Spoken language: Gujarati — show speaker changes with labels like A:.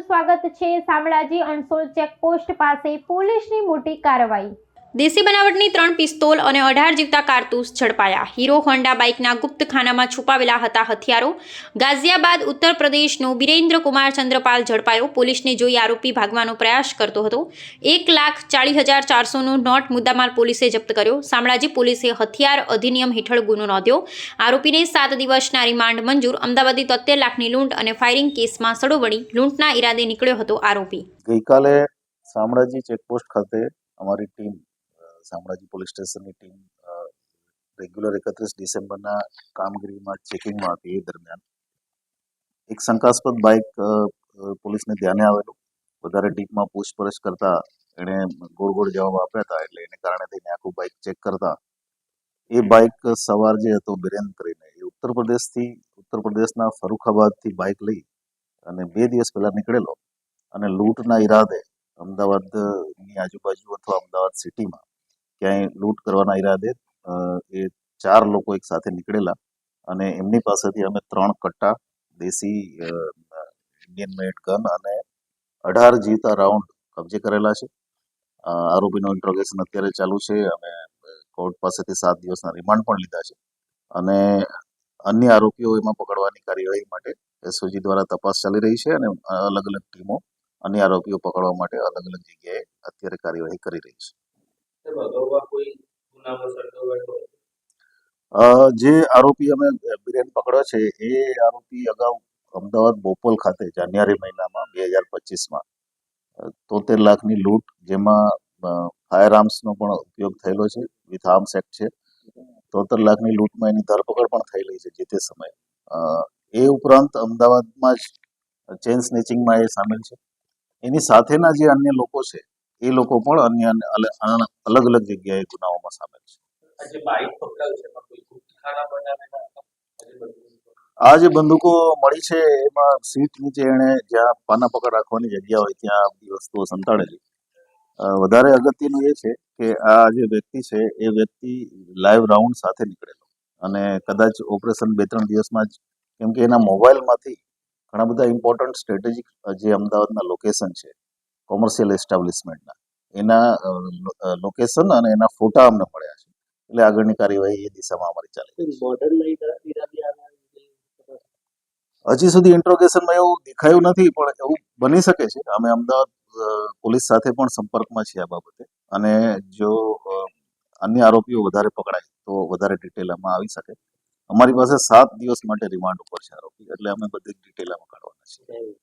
A: સ્વાગત છે. શામળાજી અણસોલ ચેકપોસ્ટ પાસે પોલીસની મોટી કાર્યવાહી.
B: દેશી બનાવટની ત્રણ પિસ્તોલ અને અઢાર જીવતા કારતૂસ ઝડપાયા. હીરો, હોન્ડા બાઇકના ગુપ્ત ખાનામાં છુપાવેલા હતા હથિયારો. ગાઝિયાબાદ ઉત્તર પ્રદેશનો બિરેન્દ્ર કુમાર ચંદ્રપાલ ઝડપાયો. પોલીસને જોઈ આરોપી ભાગવાનો પ્રયાસ કરતો હતો. એક લાખ ચાળીસ હજાર ચારસોનો નોટ મુદ્દામાલ પોલીસે જપ્ત કર્યો. શામળાજી પોલીસે હથિયાર અધિનિયમ હેઠળ ગુનો નોંધ્યો. આરોપીને સાત દિવસના રિમાન્ડ મંજૂર. અમદાવાદી તોતેર લાખની લૂંટ અને ફાયરિંગ કેસમાં સડોવડી લૂંટના ઈરાદે નીકળ્યો હતો આરોપી.
C: ગઈકાલે શામળાજી ચેકપોસ્ટ ખાતે અમારી ટીમ શામળાજી પોલીસ સ્ટેશનની ટીમ રેગ્યુલર એકત્રીસ ડિસેમ્બરના કામગીરીમાં ચેકિંગમાં હતી એ દરમિયાન. એક શંકાસ્પદ બાઇક પોલીસને ધ્યાને આવેલું. વધારે ડીપમાં પૂછપરછ કરતા એણે ગોળ ગોળ જવાબ આપ્યા હતા, એટલે એને કારણે થઈને આખું બાઇક ચેક કરતા. એ બાઇક સવાર જે હતો બિરેન કરીને, એ ઉત્તર પ્રદેશથી, ઉત્તર પ્રદેશના ફરુખાબાદથી બાઇક લઈ અને બે દિવસ પહેલા નીકળેલો. અને લૂંટના ઈરાદે અમદાવાદની આજુબાજુ અથવા અમદાવાદ સિટીમાં ક્યાંય લૂંટ કરવાના ઈરાદે એ ચાર લોકો એક સાથે નીકળેલા અને એમની પાસેથી અમે ત્રણ કટ્ટા, દેશી ઇન્ડિયન મેડ ગન અને અઢાર જીવતા રાઉન્ડ કબજે કરેલા છે. આરોપીનો ઇન્ટ્રોગેશન અત્યારે ચાલુ છે અમે કોર્ટ પાસેથી સાત દિવસના રિમાન્ડ પણ લીધા છે. અને અન્ય આરોપીઓ એમાં પકડવાની કાર્યવાહી માટે એસઓજી દ્વારા તપાસ ચાલી રહી છે અને અલગ અલગ ટીમો અન્ય આરોપીઓ પકડવા માટે અલગ અલગ જગ્યાએ અત્યારે કાર્યવાહી કરી રહી છે. જે આરોપી અમે બિરેન પકડ્યો છે, એ આરોપી અગાઉ અમદાવાદ બોપલ ખાતે જાન્યુઆરી મહિનામાં બે હજાર પચીસમાં તોતેર લાખની લૂંટ જેમાં ફાયર આર્મ્સનો પણ ઉપયોગ થયેલો છે વિથ આર્મ્સ એક્ટ છે. તોતેર લાખની લૂંટમાં એની ધરપકડ પણ થયેલી છે જે તે સમયે. એ ઉપરાંત અમદાવાદમાં જ ચેન સ્નેચિંગમાં એ સામેલ છે. એની સાથેના જે અન્ય લોકો છે એ લોકો પણ અન્ય અલગ અલગ જગ્યાએ ગુનાઓમાં સામેલ છે.
D: આ જે
C: બંદૂકો મળી છે એમાં સીટ નીચે એણે જ્યાં પાના પકડ રાખવાની જગ્યા હોય ત્યાં બધી વસ્તુઓ સંતાડેલી. વધારે અગત્યનું એ છે કે આ જે વ્યક્તિ છે એ વ્યક્તિ લાઈવ રાઉન્ડ સાથે નીકળેલો. અને કદાચ ઓપરેશન બે ત્રણ દિવસમાં જ કેમ કે એના મોબાઈલમાંથી ઘણા બધા ઇમ્પોર્ટન્ટ સ્ટ્રેટેજિક જે અમદાવાદના લોકેશન છે કોમર્શિયલ એસ્ટાબ્લિશમેન્ટના એના લોકેશન અને એના ફોટા અમને મળ્યા છે. એટલે આગળની કાર્યવાહી એ દિશામાં અમારી ચાલે હજી સુધી ઇન્ટ્રોગેશનમાં એવું દેખાયું નથી પણ એવું બની શકે છે. અમે અમદાવાદ પોલીસ સાથે પણ સંપર્કમાં છીએ આ બાબતે. અને જો અન્ય આરોપીઓ વધારે પકડાય તો વધારે ડિટેલ આમાં આવી શકે. અમારી પાસે સાત દિવસ માટે રિમાન્ડ ઉપર છે આરોપી. એટલે અમે બધી ડિટેલ આમાં કાઢવાના છીએ.